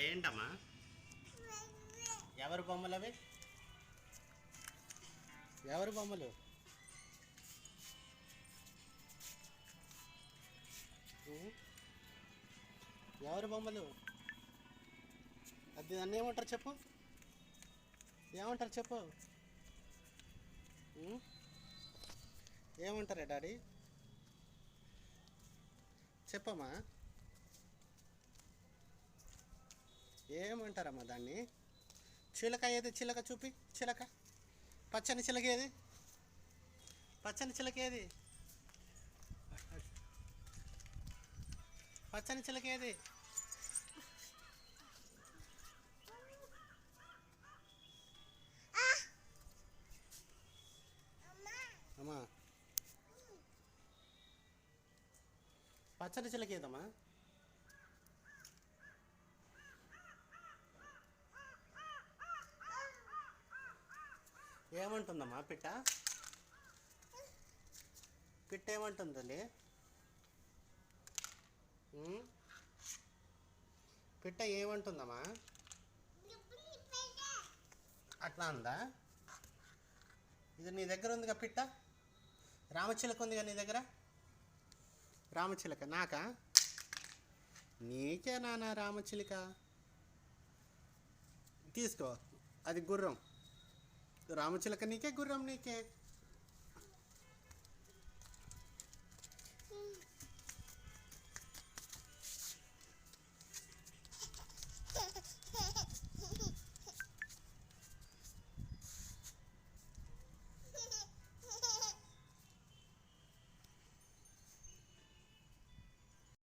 ఏంటమ్మా? ఎవరు బొమ్మలు అవి? ఎవరు బొమ్మలు? ఎవరి ఎవరు బొమ్మలు? అది దాన్ని ఏమంటారు చెప్పు? ఏమంటారు చెప్పు? ఏమంటారా డాడీ? చెప్పమ్మా. ఏమంటారమ్మా దాన్ని? చిలక ఏది? చిలక చూపి. చిలక. పచ్చని చిలక ఏది? పచ్చని చిలక ఏది? పచ్చని చిలక ఏది? అమ్మా. పచ్చని చిలక ఏదమ్మా? ఏమంటుందమ్మా పిట్ట? పిట్ట ఏమంటుంది పిట్ట ఏమంటుందమ్మా? అట్లా ఉందా? ఇది నీ దగ్గర ఉందిగా పిట్ట? రామచిలక ఉందిగా నీ దగ్గర? రామచిలక నాకా? నీకే నాన్న రామచిలక? తీసుకో అది గుర్రం. రామచిలక నీకే గుర్రం నీకే